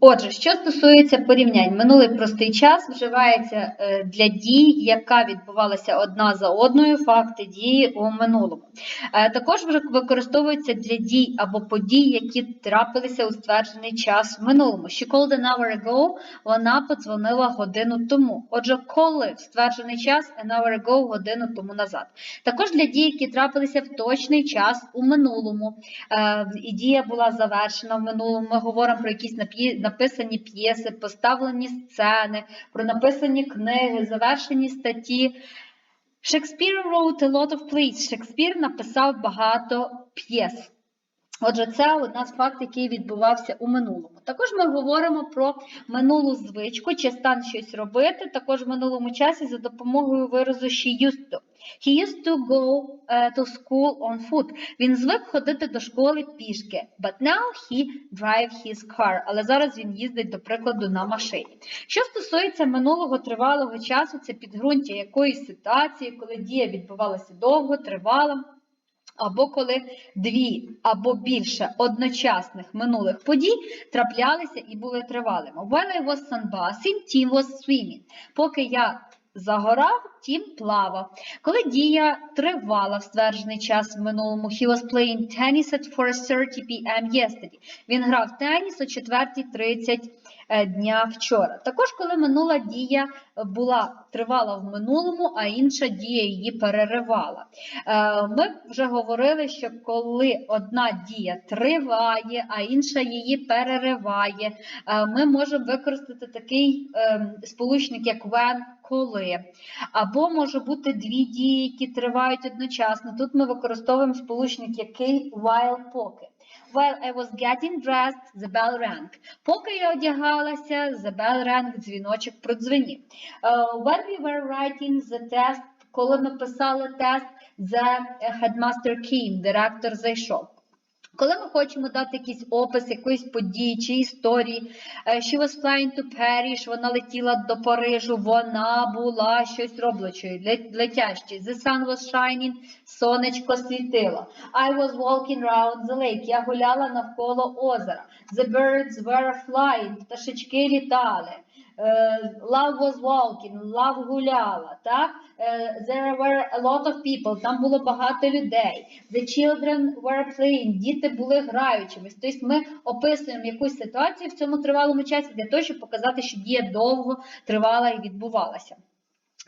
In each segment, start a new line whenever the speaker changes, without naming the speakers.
Отже, що стосується порівнянь, минулий простий час вживається е, для дій, яка відбувалася одна за одною, факти дії у минулому. Е, Також використовується для дій або подій, які трапилися у стверджений час в минулому. She called an hour ago, вона подзвонила годину тому. Отже, коли в стверджений час an hour ago, годину тому назад. Також для дій, які трапилися в точний час у минулому. Е, І дія була завершена в минулому. Ми говоримо про якісь напі- написані п'єси, поставлені сцени, про написані книги, завершені статті. Shakespeare wrote a lot of plays. Шекспір написав багато п'єс. Отже, це у нас факт, який відбувався у минулому. Також ми говоримо про минулу звичку чи стан щось робити, також в минулому часі за допомогою виразу she used to. He used to go е, to school on foot. Він звик ходити до школи пішки. But now he drive his car. Але зараз він їздить, до прикладу, на машині. Що стосується минулого тривалого часу, це підґрунтя якоїсь ситуації, коли дія відбувалася довго, тривала. Або коли дві або більше одночасних минулих подій траплялися і були тривалими. When I was sunbathing, Tim was swimming. Поки я загорав, Тім плавав. Коли дія тривала в стверджений час в минулому, he was playing tennis at 4.30 p.m. yesterday. Він грав теніс о 4.30 е, дня вчора. Також, коли минула дія була тривала в минулому, а інша дія її переривала. Е, Ми вже говорили, що коли одна дія триває, а інша її перериває, е, ми можемо використати такий е, сполучник, як when, коли. Або може бути дві дії, які тривають одночасно. Тут ми використовуємо сполучник який while поки. While I was getting dressed, the bell rang. Поки я одягалася, the bell rang, дзвіночок продзвенів. Uh, when we were writing the test, коли ми писали тест, the headmaster came, директор зайшов. Коли ми хочемо дати якийсь опис якоїсь події чи історії, е, she was flying to Paris, вона летіла до Парижу, вона була щось роблячою, ле- летящою. The sun was shining, сонечко світило. I was walking around the lake, я гуляла навколо озера. The birds were flying, пташечки літали. Е, Love was walking, love гуляла, так? Е, There were a lot of people, там було багато людей. The children were playing, діти були граючими. Тобто ми описуємо якусь ситуацію в цьому тривалому часі для того, щоб показати, що дія довго тривала і відбувалася.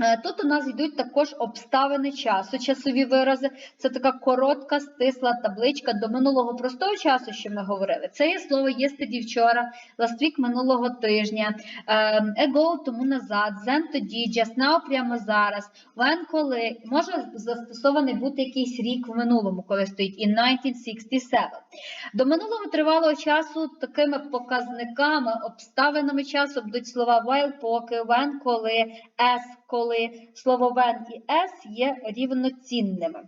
Е, Тут у нас йдуть також обставини часу, часові вирази. Це така коротка, стисла табличка до минулого простого часу, що ми говорили. Це є слово yesterday вчора, last week минулого тижня, ем, ago тому назад, then тоді, just now прямо зараз, when коли. Може застосований бути якийсь рік в минулому, коли стоїть in 1967. До минулого тривалого часу такими показниками, обставинами часу будуть слова while, поки, when, коли, as, коли. Слово when і as є рівноцінними.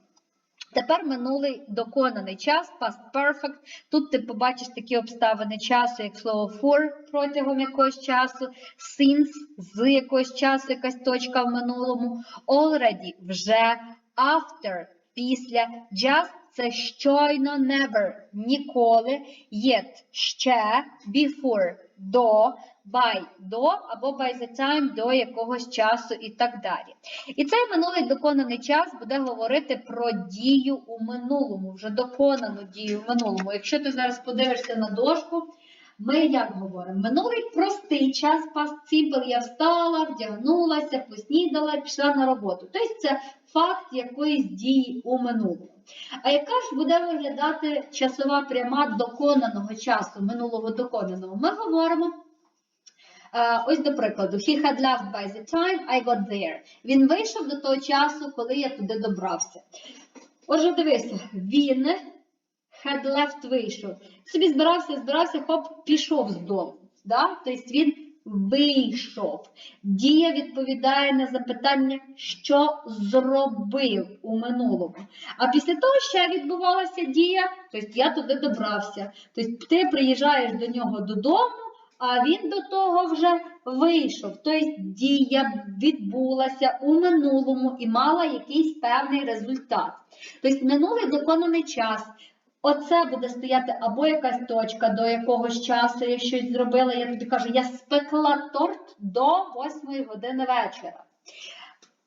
Тепер минулий доконаний час, past perfect. Тут ти побачиш такі обставини часу, як слово for протягом якогось часу, since з якогось часу, якась точка в минулому, already вже, after після, just це щойно never, ніколи, yet ще, before до, by до або by the time до якогось часу і так далі. І цей минулий доконаний час буде говорити про дію у минулому, вже доконану дію в минулому. Якщо ти зараз подивишся на дошку, ми як говоримо? Минулий простий час, past simple, я встала, вдягнулася, поснідала, пішла на роботу. Тобто це факт якоїсь дії у минулому. А яка ж буде виглядати часова пряма доконаного часу, минулого доконаного? Ми говоримо. Е, Ось до прикладу, he had left by the time I got there. Він вийшов до того часу, коли я туди добрався. Отже, дивися, він had left вийшов. Собі збирався, збирався, хоп, пішов з дому. Да? Тобто він вийшов. Дія відповідає на запитання, що зробив у минулому. А після того, що відбувалася дія, тобто я туди добрався. Тобто ти приїжджаєш до нього додому, а він до того вже вийшов. Тобто дія відбулася у минулому і мала якийсь певний результат. Тобто минулий доконаний час Оце буде стояти або якась точка до якогось часу, я щось зробила. Я тобі кажу, я спекла торт до 8 години вечора.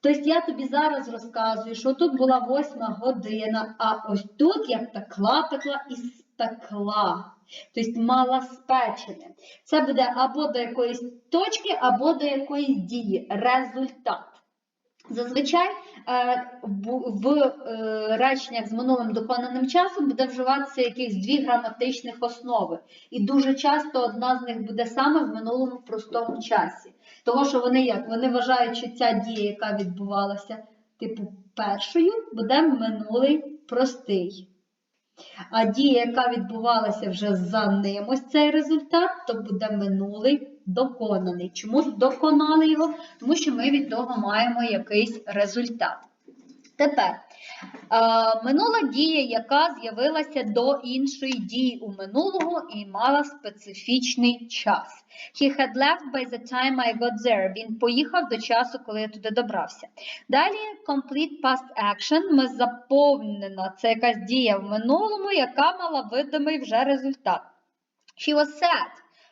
Тобто я тобі зараз розказую, що тут була 8 година, а ось тут я пекла, пекла і спекла. Тобто мала спечене. Це буде або до якоїсь точки, або до якоїсь дії. Результат. Зазвичай е, в е, реченнях з минулим доконаним часом буде вживатися якісь дві граматичних основи. І дуже часто одна з них буде саме в минулому простому часі. Того, що вони як? Вони вважають, що ця дія, яка відбувалася, типу, першою, буде минулий простий. А дія, яка відбувалася вже за ним, ось цей результат, то буде минулий доконаний. Чому доконали його? Тому що ми від того маємо якийсь результат. Тепер минула дія, яка з'явилася до іншої дії у минулого і мала специфічний час. He had left by the time I got there. Він поїхав до часу, коли я туди добрався. Далі complete past action. Ми заповнена. Це якась дія в минулому, яка мала видимий вже результат. She was sad.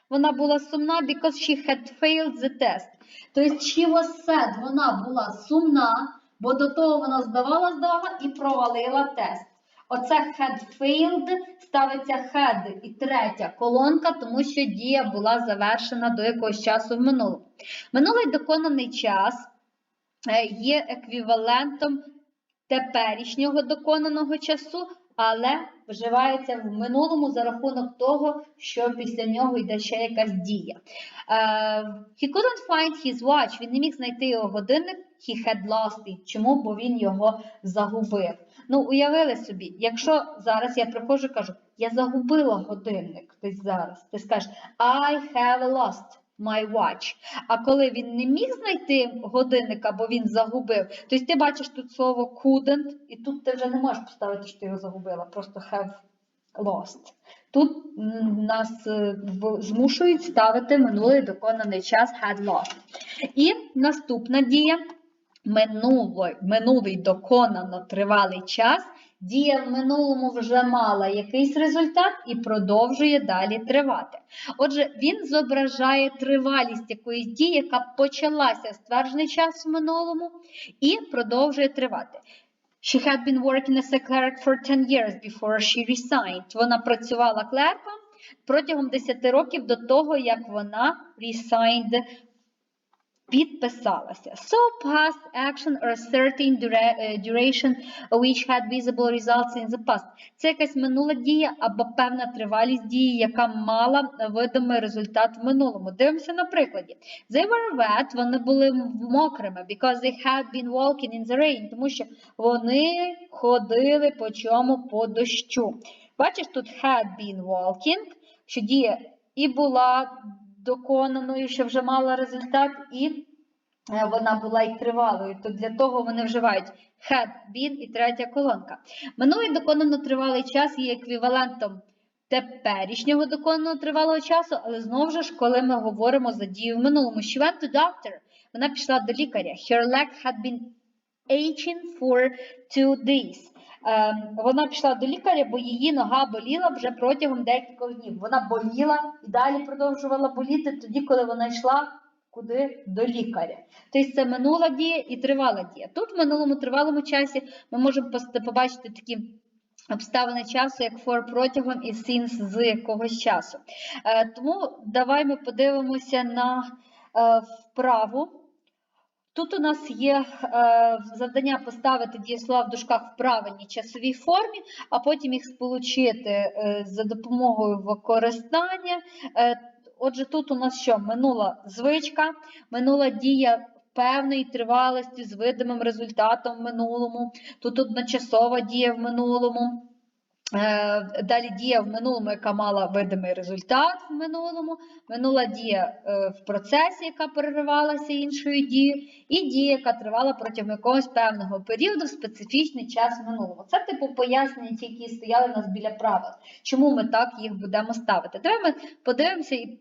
Вона була сумна because she had failed the test. Тобто she was sad, вона була сумна, бо до того вона здавала, здавала і провалила тест. Оце had failed ставиться had і третя колонка, тому що дія була завершена до якогось часу в минулому. Минулий доконаний час е, є еквівалентом теперішнього доконаного часу, але вживається в минулому за рахунок того, що після нього йде ще якась дія. Е, he couldn't find his watch. Він не міг знайти його годинник. He had lost it. Чому? Бо він його загубив. Ну, уявили собі, якщо зараз я приходжу і кажу, я загубила годинник, ти зараз, ти скажеш I have lost my watch. А коли він не міг знайти годинника, бо він загубив, тобто ти бачиш тут слово couldn't, і тут ти вже не можеш поставити, що ти його загубила, просто have lost. Тут нас е, змушують ставити минулий доконаний час had lost. І наступна дія минулий, минулий доконано тривалий час. Дія в минулому вже мала якийсь результат і продовжує далі тривати. Отже, він зображає тривалість якоїсь дії, яка почалася стверджений час в минулому і продовжує тривати. She had been working as a clerk for 10 years before she resigned. Вона працювала клерком протягом 10 років до того, як вона resigned, підписалася. So past action or certain е, duration which had visible results in the past. Це якась минула дія або певна тривалість дії, яка мала видимий результат в минулому. Дивимося на прикладі. They were wet, вони були мокрими, because they had been walking in the rain, тому що вони ходили по чому по дощу. Бачиш, тут had been walking, що дія і була доконаною, що вже мала результат, і е, вона була і тривалою. То для того вони вживають had been і третя колонка. Минулий доконано тривалий час є еквівалентом теперішнього доконаного тривалого часу, але знову ж, коли ми говоримо за дію в минулому, she went to doctor, вона пішла до лікаря. Her leg had been aching for two days. Ем, вона пішла до лікаря, бо її нога боліла вже протягом декількох днів. Вона боліла і далі продовжувала боліти тоді, коли вона йшла куди до лікаря. Тобто це минула дія і тривала дія. Тут в минулому тривалому часі ми можемо побачити такі обставини часу, як for протягом і since з якогось часу. Е, тому давай ми подивимося на е, вправу. Тут у нас є е, завдання поставити дієслова в дужках в правильній часовій формі, а потім їх сполучити е, за допомогою використання. Е, отже, тут у нас що? Минула звичка, минула дія певної тривалості з видимим результатом в минулому, тут одночасова дія в минулому. Е, Далі дія в минулому, яка мала видимий результат в минулому, минула дія е, в процесі, яка переривалася іншою дією, і дія, яка тривала протягом якогось певного періоду в специфічний час в минулому. Це типу пояснення, які стояли у нас біля правил. Чому ми так їх будемо ставити? Давай ми подивимося і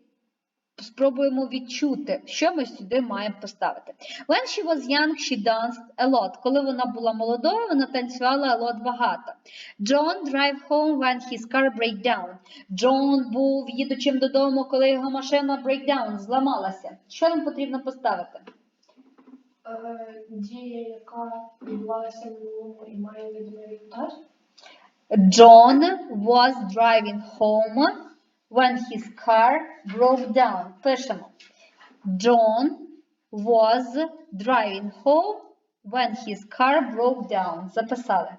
спробуємо відчути, що ми сюди маємо поставити. When she was young, she danced a lot. Коли вона була молодою, вона танцювала a lot багато. John drive home when his car break down. Джон був їдучим додому, коли його машина breakdown, зламалася. Що нам потрібно поставити?
Е, Дія, яка відбувалася минулому і має відомий результат.
John was driving home when his car broke down. Пишемо. John was driving home when his car broke down. Записали.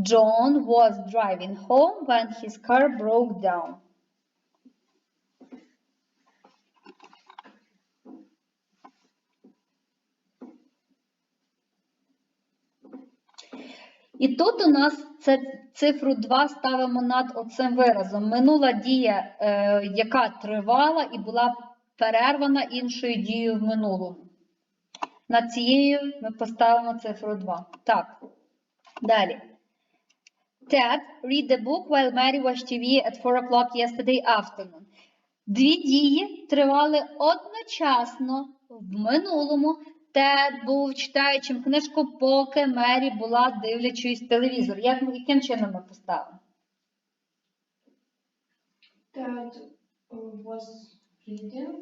John was driving home when his car broke down. І тут у нас це цифру 2 ставимо над оцим виразом. Минула дія, е, яка тривала і була перервана іншою дією в минулому. Над цією ми поставимо цифру 2. Так. Далі. Ted read the book while Mary watched TV at 4 o'clock yesterday afternoon. Дві дії тривали одночасно в минулому. Тед був читаючим книжку, поки Мері була дивлячись телевізор. Як, яким чином ми поставимо?
Dad was reading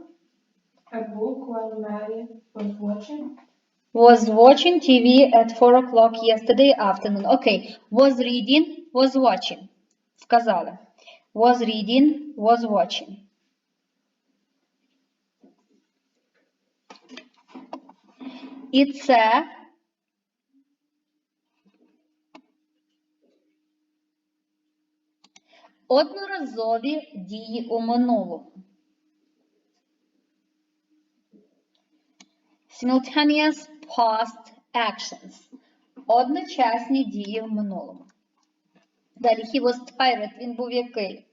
a book while Mary was watching.
Was watching TV at 4 o'clock yesterday afternoon. Окей. Was reading, was watching. Сказали. Was reading, was watching. І це одноразові дії у минулому. Simultaneous past actions. Одночасні дії в минулому. Далі he was tired. Він був який?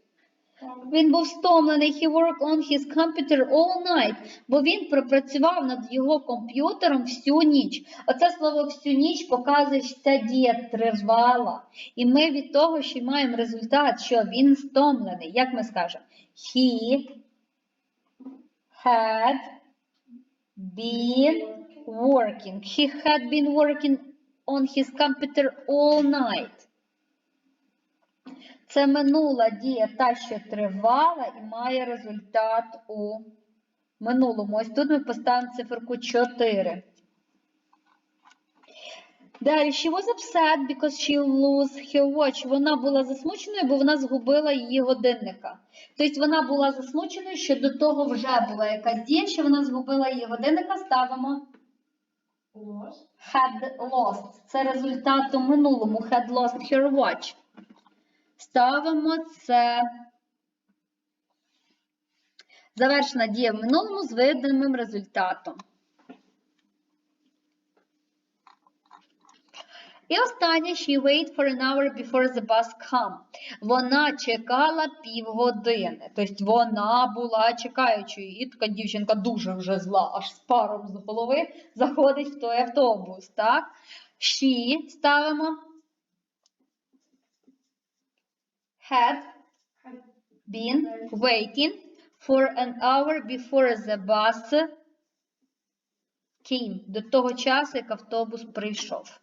Він був стомлений. He worked on his computer all night, бо він пропрацював над його комп'ютером всю ніч. Оце слово всю ніч показує, що ця дія тривала. І ми від того, що маємо результат, що він стомлений. Як ми скажемо? He had been working. He had been working on his computer all night. Це минула дія, та, що тривала і має результат у минулому. Ось тут ми поставимо циферку 4. Далі, she was upset because she lost her watch. Вона була засмученою, бо вона згубила її годинника. Тобто вона була засмученою, що до того вже була якась дія, що вона згубила її годинника, ставимо
Lost.
had lost. Це результат у минулому. Had lost her watch. Ставимо це. Завершена дія в минулому з видимим результатом. І останнє, she wait for an hour before the bus come. Вона чекала півгодини. Тобто вона була чекаючою. І така дівчинка дуже вже зла, аж з паром з голови заходить в той автобус. Так? She ставимо. Had
Had
been waiting for an hour before the bus came. До того часу, як автобус прийшов.